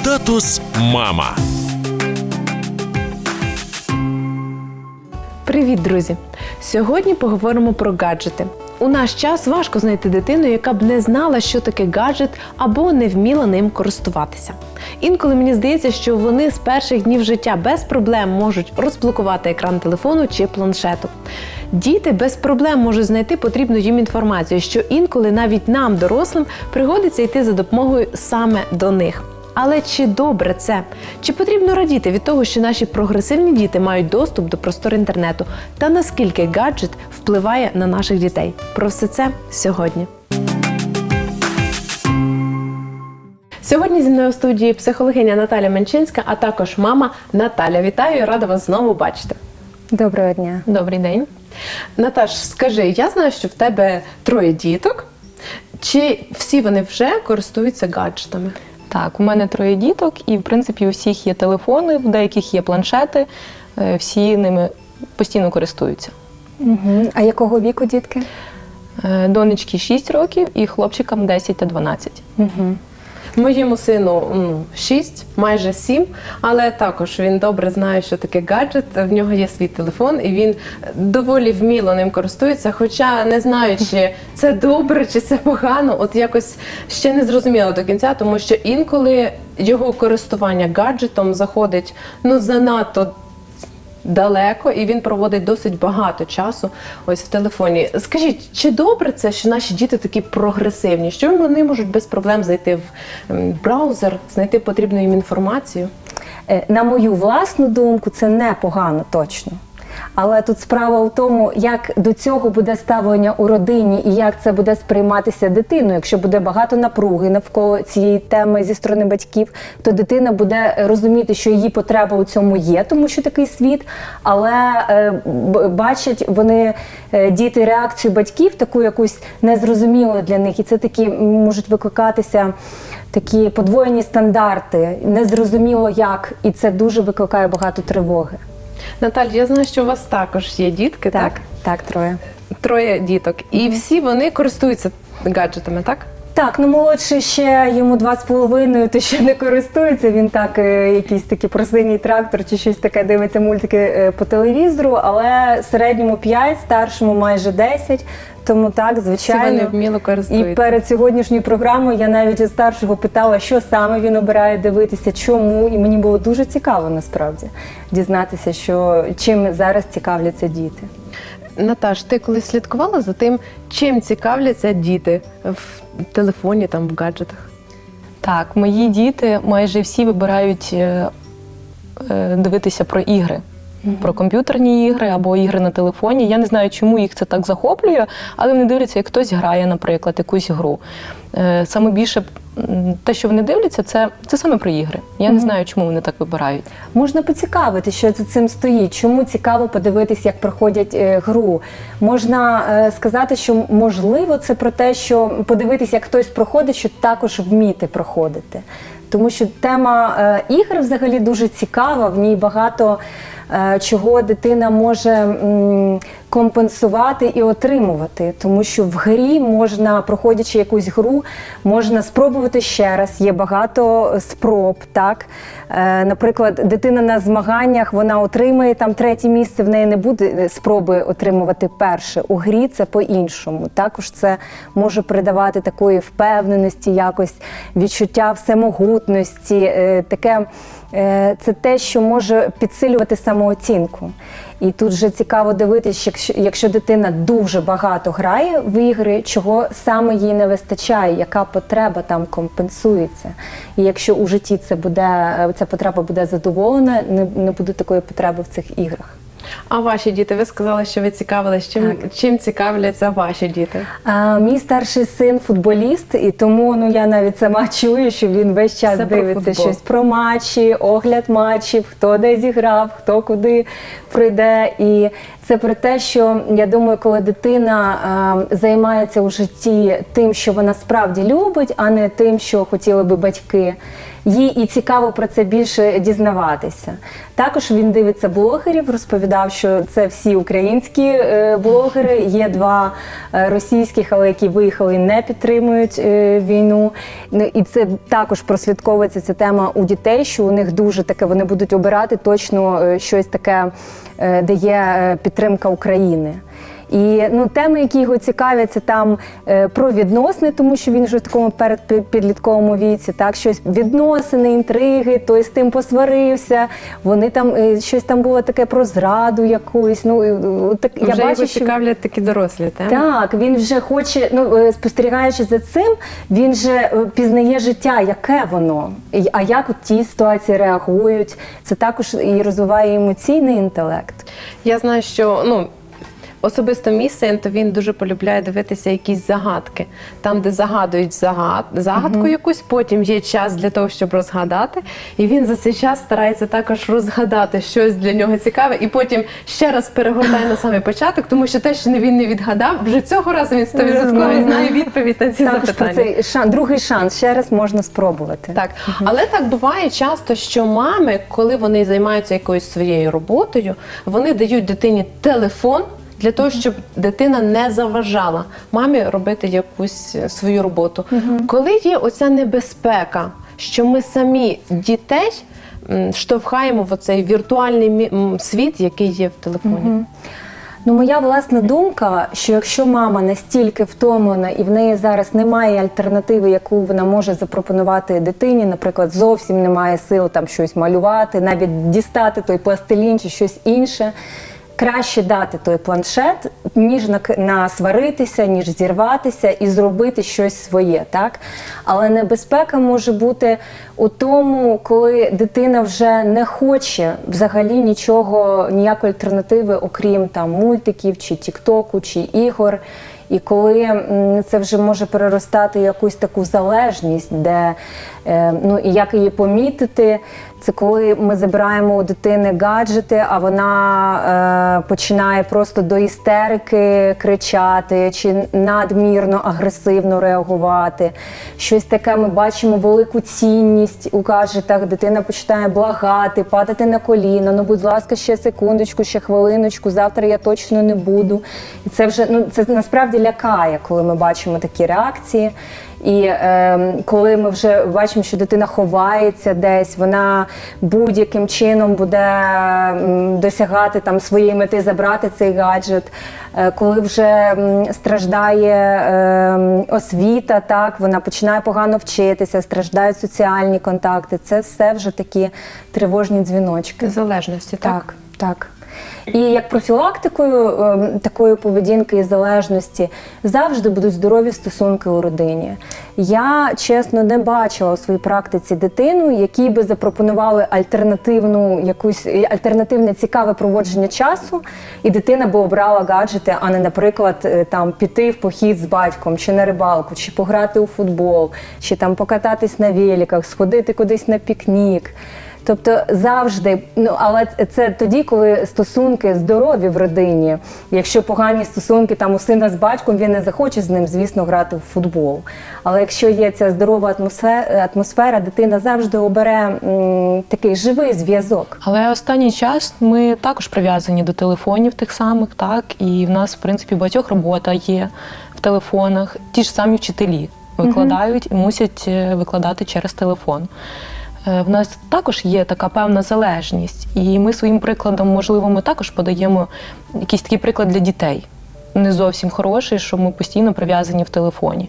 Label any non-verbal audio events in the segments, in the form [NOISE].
Статус мама. Привіт, друзі! Сьогодні поговоримо про гаджети. У наш час важко знайти дитину, яка б не знала, що таке гаджет, або не вміла ним користуватися. Інколи мені здається, що вони з перших днів життя без проблем можуть розблокувати екран телефону чи планшету. Діти без проблем можуть знайти потрібну їм інформацію, що інколи навіть нам, дорослим, пригодиться йти за допомогою саме до них. Але чи добре це? Чи потрібно радіти від того, що наші прогресивні діти мають доступ до простор інтернету? Та наскільки гаджет впливає на наших дітей? Про все це сьогодні. Сьогодні зі мною у студії психологиня Наталя Менчинська, а також мама Наталя. Вітаю і рада вас знову бачити. Доброго дня. Добрий день. Наташ, скажи, я знаю, що в тебе троє діток. Чи всі вони вже користуються гаджетами? Так, у мене троє діток, і в принципі у всіх є телефони, в деяких є планшети, е, всі ними постійно користуються. Угу. А якого віку дітки? Е, Донечки 6 років і хлопчикам 10 та 12. Угу. Моєму сину ну, 6, майже 7, але також він добре знає, що таке гаджет. В нього є свій телефон, і він доволі вміло ним користується. Хоча не знаю, чи це добре, чи це погано. От якось ще не зрозуміло до кінця, тому що інколи його користування гаджетом заходить ну занадто. Далеко, і він проводить досить багато часу ось в телефоні. Скажіть, чи добре це, що наші діти такі прогресивні? Що вони можуть без проблем зайти в браузер, знайти потрібну їм інформацію? Е, На мою власну думку, це непогано точно. Але тут справа в тому, як до цього буде ставлення у родині і як це буде сприйматися дитиною. Якщо буде багато напруги навколо цієї теми зі сторони батьків, то дитина буде розуміти, що її потреба у цьому є, тому що такий світ. Але е, бачать вони е, діти реакцію батьків, таку якусь незрозумілу для них, і це такі можуть викликатися. Такі подвоєні стандарти, незрозуміло як, і це дуже викликає багато тривоги. Наталь, я знаю, що у вас також є дітки, так? Так, так, троє. Троє діток. І всі вони користуються гаджетами, так? Так, ну молодший ще йому два з половиною, то ще не користується. Він так, е, якийсь такий просиній трактор чи щось таке дивиться мультики е, по телевізору, але середньому 5, старшому майже 10. Тому так, Всі вони звичайно. вміло І перед сьогоднішньою програмою я навіть у старшого питала, що саме він обирає дивитися, чому. І мені було дуже цікаво насправді дізнатися, що чим зараз цікавляться діти. Наташ, ти колись слідкувала за тим, чим цікавляться діти в телефоні, там в гаджетах? Так, мої діти майже всі вибирають е, е, дивитися про ігри. Про комп'ютерні ігри або ігри на телефоні. Я не знаю, чому їх це так захоплює, але вони дивляться, як хтось грає, наприклад, якусь гру. Е, Саме більше те, що вони дивляться, це, це саме про ігри. Я не знаю, чому вони так вибирають. Можна поцікавити, що за цим стоїть. Чому цікаво подивитись, як проходять е, гру? Можна е, сказати, що можливо це про те, що подивитись, як хтось проходить, що також вміти проходити. Тому що тема е, ігр взагалі дуже цікава, в ній багато чого дитина може компенсувати і отримувати. Тому що в грі можна, проходячи якусь гру, можна спробувати ще раз. Є багато спроб. Так? Е, наприклад, дитина на змаганнях вона отримає там третє місце, в неї не буде е, спроби отримувати перше. У грі це по-іншому. Також це може придавати такої впевненості, якось відчуття всемогутності. е, Таке е, це те, що може підсилювати самооцінку. І тут же цікаво дивитися, якщо, якщо дитина дуже багато грає в ігри, чого саме їй не вистачає, яка потреба там компенсується. І якщо у житті це буде, е, ця потреба буде задоволена, не, не буде такої потреби в цих іграх. А ваші діти, ви сказали, що ви цікавились, чим, чим цікавляться ваші діти? А, мій старший син футболіст, і тому ну я навіть сама [LAUGHS] чую, що він весь час Все дивиться футбол. щось про матчі, огляд матчів, хто де зіграв, хто куди прийде. І це про те, що я думаю, коли дитина а, займається у житті тим, що вона справді любить, а не тим, що хотіли би батьки. Їй і цікаво про це більше дізнаватися. Також він дивиться блогерів, розповідає. додав, що це всі українські е, блогери. Є два е, російських, але які виїхали і не підтримують е, війну. Ну, І це також прослідковується ця тема у дітей, що у них дуже таке, вони будуть обирати точно щось таке, де є підтримка України. І ну, теми, які його цікавлять, це там е, про відносини, тому що він вже в такому передпідлітковому віці, так, щось відносини, інтриги, той з тим посварився. Вони там е, щось там було таке про зраду якусь. Ну, так, Вже я бачу, його що цікавлять такі дорослі теми. так, він вже хоче, ну е, спостерігаючи за цим, він же пізнає життя, яке воно, а як у ті ситуації реагують. Це також і розвиває емоційний інтелект. Я знаю, що ну. Особисто мій син, то він дуже полюбляє дивитися якісь загадки, там, де загадують загад, загадку якусь, потім є час для того, щоб розгадати. І він за цей час старається також розгадати щось для нього цікаве, і потім ще раз перегортає на самий початок, тому що те, що він не відгадав, вже цього разу він стовідсотково Знаю. знає відповідь на ці про запитання. цей шанс, другий шанс ще раз можна спробувати. Так, але так буває часто, що мами, коли вони займаються якоюсь своєю роботою, вони дають дитині телефон для того, щоб дитина не заважала мамі робити якусь е, свою роботу. Коли є оця небезпека, що ми самі дітей штовхаємо в оцей віртуальний світ, який є в телефоні. Ну, моя власна думка, що якщо мама настільки втомлена і в неї зараз немає альтернативи, яку вона може запропонувати дитині, наприклад, зовсім немає сил там щось малювати, навіть дістати той пластилін чи щось інше. Краще дати той планшет, ніж насваритися, ніж зірватися і зробити щось своє, так? Але небезпека може бути у тому, коли дитина вже не хоче взагалі нічого, ніякої альтернативи, окрім там мультиків, чи тіктоку, чи ігор. І коли це вже може переростати якусь таку залежність, де ну і як її помітити, це коли ми забираємо у дитини гаджети, а вона е, починає просто до істерики кричати чи надмірно агресивно реагувати. Щось таке ми бачимо велику цінність у гаджетах. Дитина починає благати, падати на коліна. Ну, будь ласка, ще секундочку, ще хвилиночку. Завтра я точно не буду. І це вже ну це насправді лякає, коли ми бачимо такі реакції. І е, коли ми вже бачимо, що дитина ховається десь, вона будь-яким чином буде досягати там своєї мети, забрати цей гаджет. Е, коли вже страждає е, освіта, так вона починає погано вчитися, страждають соціальні контакти. Це все вже такі тривожні дзвіночки. Залежності, так? Так, так. І як профілактикою ем, такої поведінки і залежності завжди будуть здорові стосунки у родині. Я чесно не бачила у своїй практиці дитину, якій би запропонували альтернативну якусь альтернативне цікаве проводження часу, і дитина би обрала гаджети, а не, наприклад, е, там піти в похід з батьком, чи на рибалку, чи пограти у футбол, чи там покататись на великах, сходити кудись на пікнік. Тобто завжди, ну але це тоді, коли стосунки здорові в родині. Якщо погані стосунки там у сина з батьком, він не захоче з ним, звісно, грати в футбол. Але якщо є ця здорова атмосфера, атмосфера дитина завжди обере м, такий живий зв'язок. Але останній час ми також прив'язані до телефонів тих самих, так і в нас, в принципі, багатьох робота є в телефонах. Ті ж самі вчителі викладають і мусять е, викладати через телефон. Е, В нас також є така певна залежність, і ми своїм прикладом, можливо, ми також подаємо якийсь такий приклад для дітей. Не зовсім хороший, що ми постійно прив'язані в телефоні.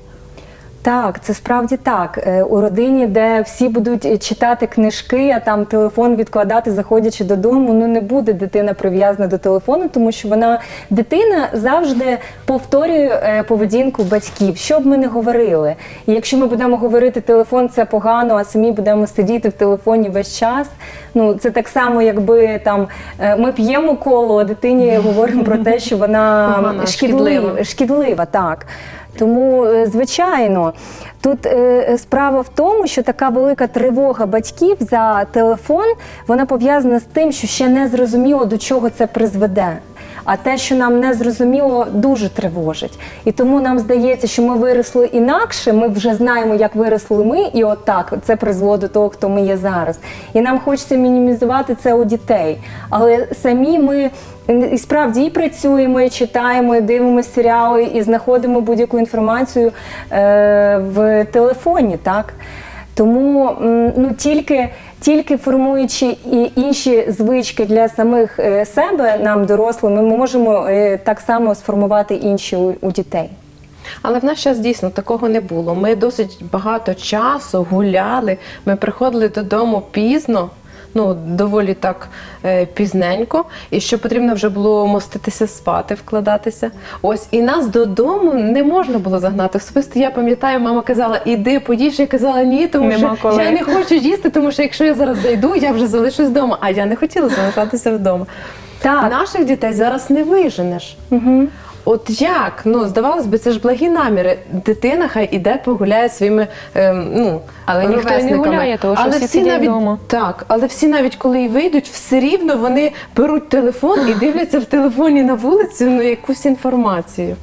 Так, це справді так. Е, У родині, де всі будуть читати книжки, а там телефон відкладати, заходячи додому, ну не буде дитина прив'язана до телефону, тому що вона дитина завжди повторює е, поведінку батьків, що б ми не говорили. І якщо ми будемо говорити, телефон це погано, а самі будемо сидіти в телефоні весь час. Ну це так само, якби там е, ми п'ємо коло, а дитині говоримо про те, що вона шкідлива, шкідлива. шкідлива, так. Тому, е, звичайно, тут е, справа в тому, що така велика тривога батьків за телефон, вона пов'язана з тим, що ще не зрозуміло, до чого це призведе. А те, що нам не зрозуміло, дуже тривожить. І тому нам здається, що ми виросли інакше, ми вже знаємо, як виросли ми, і отак це призвело до того, хто ми є зараз. І нам хочеться мінімізувати це у дітей. Але самі ми. І справді і працюємо, і читаємо, і дивимося серіали, і знаходимо будь-яку інформацію е, в телефоні, так? Тому ну, тільки, тільки формуючи і інші звички для самих е, себе, нам дорослим, ми можемо е, так само сформувати інші у, дітей. Але в нас час дійсно такого не було. Ми досить багато часу гуляли, ми приходили додому пізно. Ну, доволі так е, пізненько, і що потрібно вже було моститися спати, вкладатися. Ось і нас додому не можна було загнати. Особисто я пам'ятаю, мама казала, іди поїж. Я казала ні, тому Нема що коли. я не хочу їсти, тому що якщо я зараз зайду, я вже залишусь вдома. А я не хотіла залишатися вдома. Так. Наших дітей зараз не виженеш. Угу. От як? Ну, здавалось би, це ж благі наміри. Дитина хай іде погуляє своїми ем, ну, Але ніхто не ровесниками. гуляє, тому що але всі сидять навіть, вдома. Так, але всі навіть коли й вийдуть, все рівно вони беруть телефон і дивляться в телефоні на вулицю ну, якусь інформацію.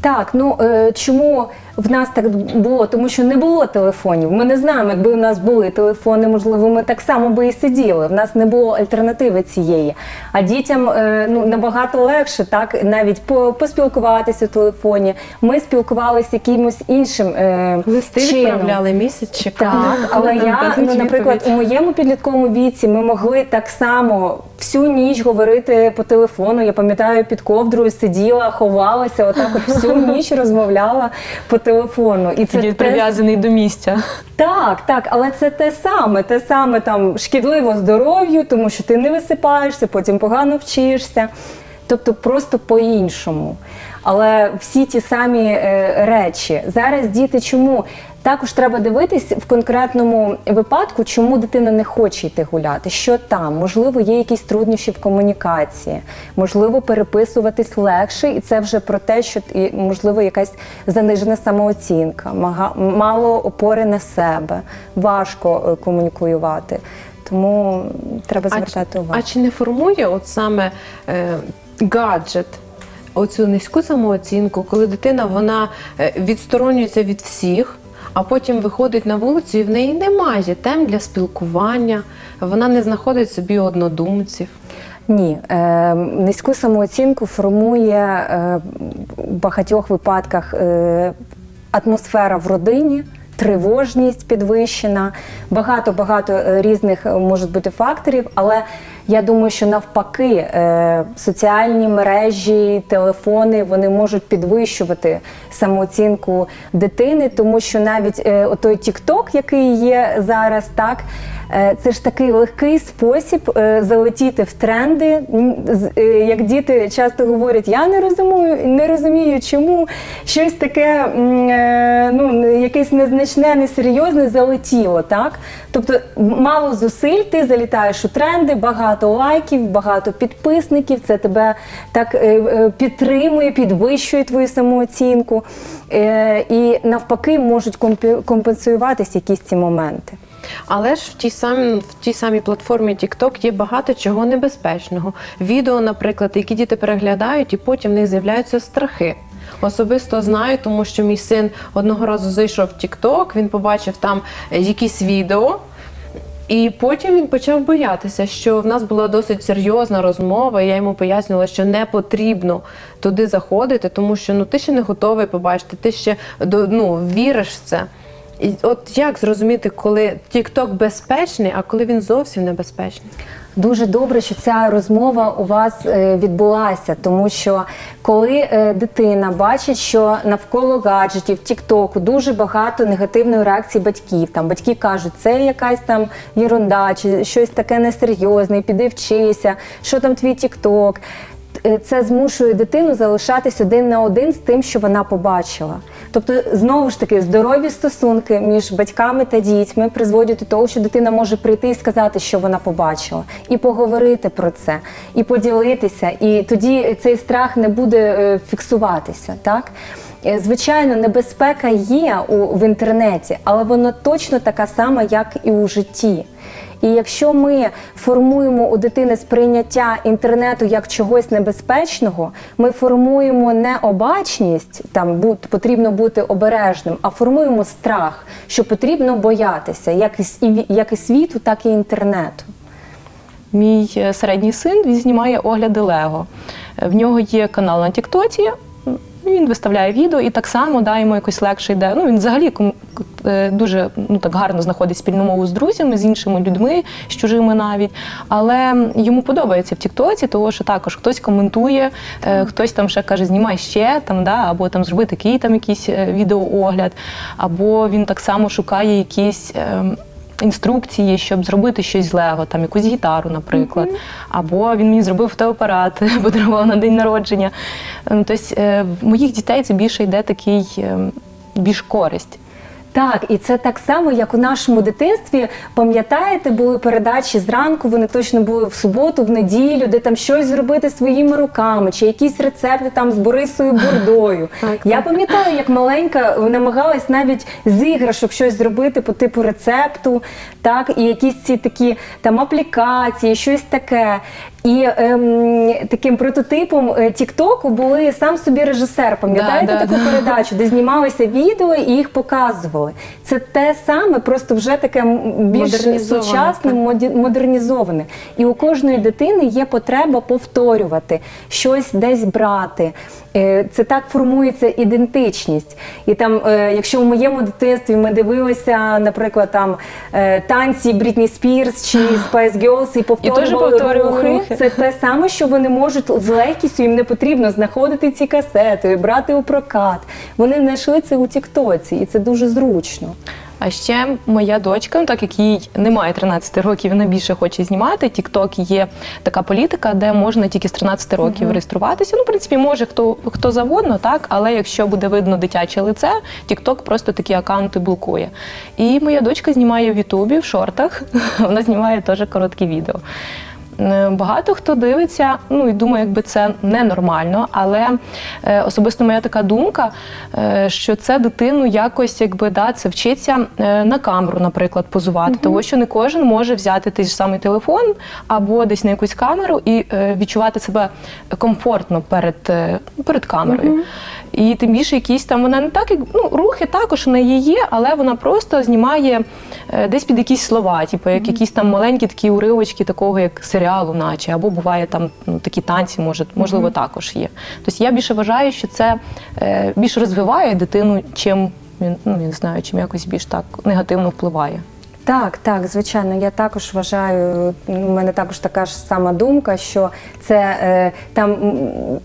Так, ну е, чому в нас так було? Тому що не було телефонів. Ми не знаємо, якби у нас були телефони, можливо, ми так само би і сиділи. В нас не було альтернативи цієї. А дітям е, ну набагато легше, так навіть по, поспілкуватися в телефоні. Ми спілкувалися якимось іншим е, Листи чином. відправляли місяць, чекали. Так, але я, ну, наприклад, у моєму підлітковому віці ми могли так само всю ніч говорити по телефону. Я пам'ятаю, під ковдрою сиділа, ховалася, отак от всю [LAUGHS] ніч розмовляла по телефону. І це Дід те- прив'язаний до місця. так, так, але це те саме, те саме там шкідливо здоров'ю, тому що ти не висипаєшся, потім погано вчишся. Тобто просто по-іншому. Але всі ті самі е, речі. Зараз діти чому? Також треба дивитись в конкретному випадку, чому дитина не хоче йти гуляти. Що там? Можливо, є якісь труднощі в комунікації, можливо, переписуватись легше, і це вже про те, що можливо якась занижена самооцінка, мало опори на себе, важко е, комунікувати. Тому треба звертати увагу. А чи не формує от саме е, гаджет оцю низьку самооцінку, коли дитина вона е, відсторонюється від всіх, а потім виходить на вулицю і в неї немає тем для спілкування, вона не знаходить собі однодумців. Ні, е, низьку самооцінку формує е, в багатьох випадках е, атмосфера в родині. Тривожність підвищена, багато-багато е, різних е, можуть бути факторів, але я думаю, що навпаки е, соціальні мережі, телефони вони можуть підвищувати самооцінку дитини, тому що навіть той отой TikTok, який є зараз, так е, це ж такий легкий спосіб е, залетіти в тренди. Е, Як діти часто говорять, я не розумію, не розумію, чому щось таке, е, ну якесь незначне, несерйозне залетіло. Так, тобто мало зусиль, ти залітаєш у тренди, багато лайків, багато підписників. Це тебе так е, е, підтримує, підвищує твою самооцінку. Е, І навпаки можуть компенсуюватися якісь ці моменти. Але ж в тій самій в тій самій платформі TikTok є багато чого небезпечного. Відео, наприклад, які діти переглядають, і потім в них з'являються страхи. Особисто знаю, тому що мій син одного разу зайшов в TikTok, він побачив там е, якісь відео. І потім він почав боятися, що в нас була досить серйозна розмова. і Я йому пояснювала, що не потрібно туди заходити, тому що ну ти ще не готовий побачити, ти ще ну, віриш в це. І от як зрозуміти, коли TikTok безпечний, а коли він зовсім небезпечний? Дуже добре, що ця розмова у вас е, відбулася, тому що коли е, дитина бачить, що навколо гаджетів, тіктоку дуже багато негативної реакції батьків. Там батьки кажуть, це якась там єрунда, чи щось таке несерйозне, піди вчися, що там твій тікток. Е, Це змушує дитину залишатись один на один з тим, що вона побачила. Тобто, знову ж таки, здорові стосунки між батьками та дітьми призводять до того, що дитина може прийти і сказати, що вона побачила, і поговорити про це, і поділитися. І тоді цей страх не буде е, фіксуватися. Так? Е, Звичайно, небезпека є у, в інтернеті, але вона точно така сама, як і у житті. І якщо ми формуємо у дитини сприйняття інтернету як чогось небезпечного, ми формуємо не обачність, там потрібно бути обережним, а формуємо страх, що потрібно боятися як і, як і світу, так і інтернету. Мій е, середній син він знімає огляди Лего. Е, В нього є канал на Тіктоці. Він виставляє відео і так само да, йому якось легше йде. Ну він взагалі е, дуже ну так гарно знаходить спільну мову з друзями, з іншими людьми, з чужими навіть. Але йому подобається в Тіктоці, тому що також хтось коментує, е, хтось там ще каже, знімай ще там, да, або там зроби такий там якийсь е, відеоогляд, або він так само шукає якісь. Інструкції, щоб зробити щось з Лего, там якусь гітару, наприклад. Або він мені зробив фотоапарат, [LAUGHS] подарував на день народження. Тобто в моїх дітей це більше йде такий ем, більш користь. Так, і це так само, як у нашому дитинстві. Пам'ятаєте, були передачі зранку, вони точно були в суботу, в неділю, де там щось зробити своїми руками, чи якісь рецепти там з Борисою Бурдою. [LAUGHS] Я пам'ятаю, як маленька намагалась навіть з іграшок щось зробити по типу рецепту, так, і якісь ці такі там аплікації, щось таке. І ем, таким прототипом е, Тіктоку були сам собі режисер. Пам'ятаєте Да, да, таку да. передачу, де знімалися відео і їх показували. Це те саме, просто вже таке більш сучасне, модернізоване. І у кожної дитини є потреба повторювати, щось десь брати. Е, Це так формується ідентичність. І там, е, якщо в моєму дитинстві ми дивилися, наприклад, там е, танці Брітні Спірс чи Spice Girls і повторювали, рухи. це те саме, що вони можуть з легкістю, їм не потрібно знаходити ці касети, брати у прокат. Вони знайшли це у Тіктоці, і це дуже зручно. А ще моя дочка, ну, так як їй немає 13 років, вона більше хоче знімати. Тікток є така політика, де можна тільки з 13 років реєструватися. Ну, в принципі, може хто хто завгодно, так, але якщо буде видно дитяче лице, Тікток просто такі акаунти блокує. І моя дочка знімає в Ютубі в шортах. [LAUGHS] Вона знімає теж короткі відео. Е, Багато хто дивиться, ну і думає, якби це ненормально, але е, особисто моя така думка, е, що це дитину якось якби да, це вчиться на камеру, наприклад, позувати, тому що не кожен може взяти той ж самий телефон або десь на якусь камеру і відчувати себе комфортно перед, перед камерою. І тим більше якісь там вона не так, як ну рухи також в неї є, але вона просто знімає десь під якісь слова, типу як якісь там маленькі такі уривочки такого, як серіалу, наче, або буває там ну, такі танці, може, можливо, також є. Тобто я більше вважаю, що це е, більш розвиває дитину, чим він ну я не знаю, чим якось більш так негативно впливає. Так, так, звичайно, я також вважаю, у мене також така ж сама думка, що це е, там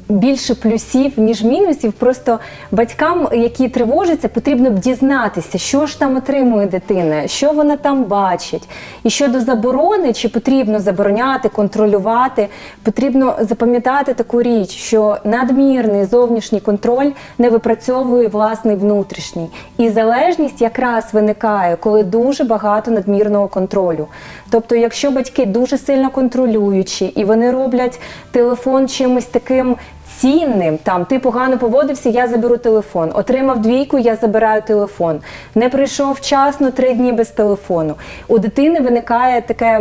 більше плюсів, ніж мінусів. Просто батькам, які тривожаться, потрібно б дізнатися, що ж там отримує дитина, що вона там бачить. І щодо заборони, чи потрібно забороняти, контролювати, потрібно запам'ятати таку річ, що надмірний зовнішній контроль не випрацьовує власний внутрішній. І залежність якраз виникає, коли дуже багато надмірного контролю. Тобто, якщо батьки дуже сильно контролюючі і вони роблять телефон чимось таким. Цінним там ти погано поводився, я заберу телефон. Отримав двійку, я забираю телефон. Не прийшов вчасно три дні без телефону. У дитини виникає таке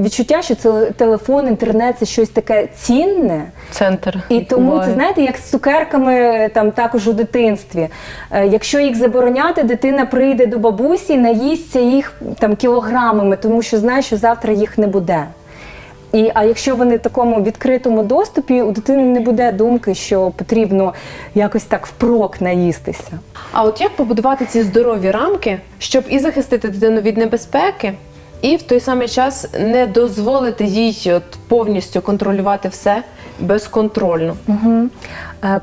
відчуття, що це телефон, інтернет це щось таке цінне. Центр І тому це знаєте, як з цукерками там також у дитинстві. Е, Якщо їх забороняти, дитина прийде до бабусі, наїсться їх там кілограмами, тому що знає, що завтра їх не буде. І, а якщо вони в такому відкритому доступі, у дитини не буде думки, що потрібно якось так впрок наїстися. А от як побудувати ці здорові рамки, щоб і захистити дитину від небезпеки, і в той самий час не дозволити їй от повністю контролювати все безконтрольно? Угу.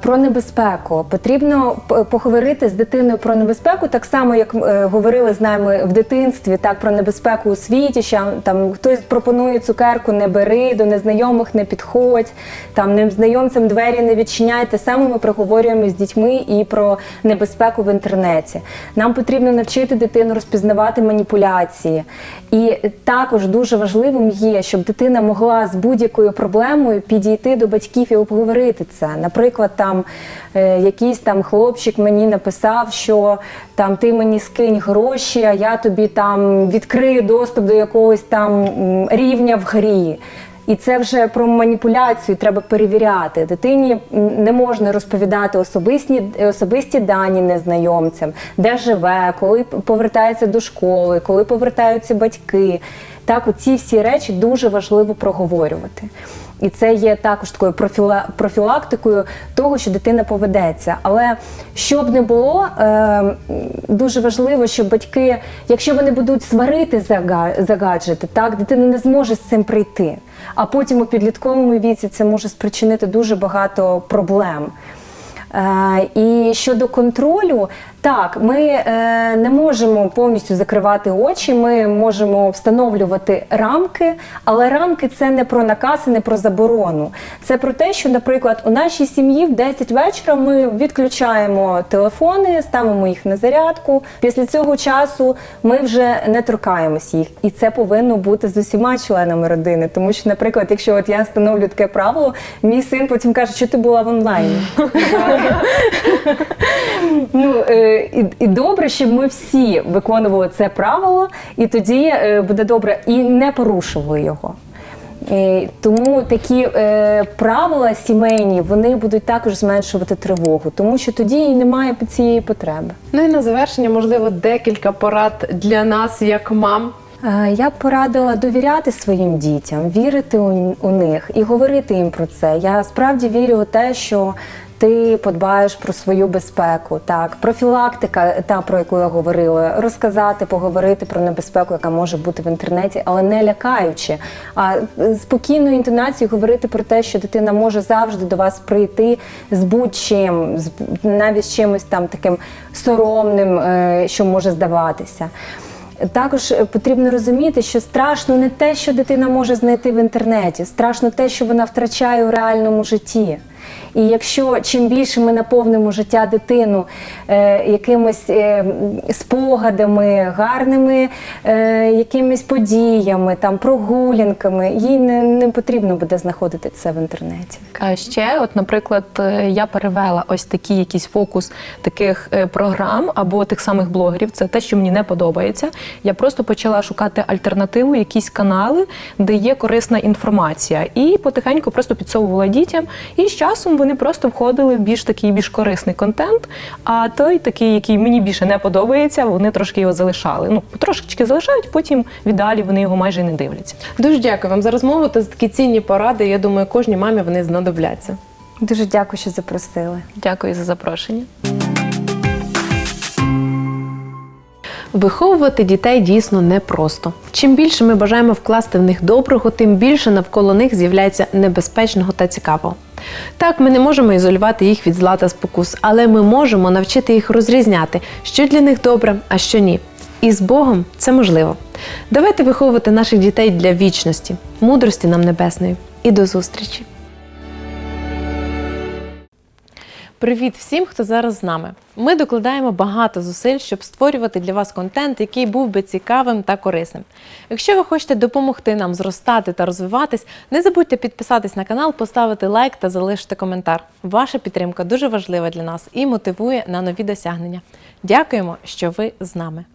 Про небезпеку потрібно поговорити з дитиною про небезпеку, так само як е, говорили з нами в дитинстві, так про небезпеку у світі. Що там хтось пропонує цукерку, не бери, до незнайомих не підходь, там незнайомцям двері не відчиняй. Те саме ми проговорюємо з дітьми і про небезпеку в інтернеті. Нам потрібно навчити дитину розпізнавати маніпуляції. І також дуже важливим є, щоб дитина могла з будь-якою проблемою підійти до батьків і обговорити це. Наприклад, там е, якийсь там хлопчик мені написав, що там ти мені скинь гроші, а я тобі там відкрию доступ до якогось там рівня в грі. І це вже про маніпуляцію треба перевіряти. Дитині не можна розповідати особисті, особисті дані незнайомцям, де живе, коли повертається до школи, коли повертаються батьки. Так, оці всі речі дуже важливо проговорювати. І це є також такою профіла- профілактикою того, що дитина поведеться. Але щоб не було, е, дуже важливо, щоб батьки, якщо вони будуть сварити за гаджети, так дитина не зможе з цим прийти. А потім у підлітковому віці це може спричинити дуже багато проблем. Е, І щодо контролю, так, ми е, не можемо повністю закривати очі, ми можемо встановлювати рамки, але рамки це не про наказ, і не про заборону. Це про те, що, наприклад, у нашій сім'ї в 10 вечора ми відключаємо телефони, ставимо їх на зарядку. Після цього часу ми вже не торкаємось їх, і це повинно бути з усіма членами родини. Тому що, наприклад, якщо от я встановлю таке правило, мій син потім каже, що ти була в онлайні. [LAUGHS] Ну е, і, і добре, щоб ми всі виконували це правило, і тоді е, буде добре, і не порушували його. Тому такі е, правила сімейні вони будуть також зменшувати тривогу, тому що тоді і немає цієї потреби. Ну і на завершення, можливо, декілька порад для нас, як мам. Е, Я б порадила довіряти своїм дітям, вірити у, них і говорити їм про це. Я справді вірю у те, що ти подбаєш про свою безпеку. Так, профілактика, та про яку я говорила, розказати, поговорити про небезпеку, яка може бути в інтернеті, але не лякаючи, а е, спокійною інтонацією говорити про те, що дитина може завжди до вас прийти з будь-чим, з навіть з чимось там таким соромним, е, що може здаватися. Також е, потрібно розуміти, що страшно не те, що дитина може знайти в інтернеті, страшно те, що вона втрачає у реальному житті. І якщо чим більше ми наповнимо життя дитину е, якимось е, спогадами, гарними е, якимись подіями, там прогулянками, їй не, не потрібно буде знаходити це в інтернеті. А ще, от, наприклад, е, я перевела ось такий якийсь фокус таких е, програм або тих самих блогерів. Це те, що мені не подобається. Я просто почала шукати альтернативу, якісь канали, де є корисна інформація, і потихеньку просто підсовувала дітям. І з часом вони просто входили в більш такий більш корисний контент. А той, такий, який мені більше не подобається, вони трошки його залишали. Ну трошечки залишають, потім віддалі вони його майже не дивляться. Дуже дякую вам за розмову та за такі цінні поради. Я думаю, кожній мамі вони знадобляться. Дуже дякую, що запросили. Дякую за запрошення. Виховувати дітей дійсно непросто. Чим більше ми бажаємо вкласти в них доброго, тим більше навколо них з'являється небезпечного та цікавого. Так, ми не можемо ізолювати їх від зла та спокус, але ми можемо навчити їх розрізняти, що для них добре, а що ні. І з Богом це можливо. Давайте виховувати наших дітей для вічності, мудрості нам небесної. І до зустрічі! Привіт всім, хто зараз з нами. Ми докладаємо багато зусиль, щоб створювати для вас контент, який був би цікавим та корисним. Якщо ви хочете допомогти нам зростати та розвиватись, не забудьте підписатись на канал, поставити лайк та залишити коментар. Ваша підтримка дуже важлива для нас і мотивує на нові досягнення. Дякуємо, що ви з нами.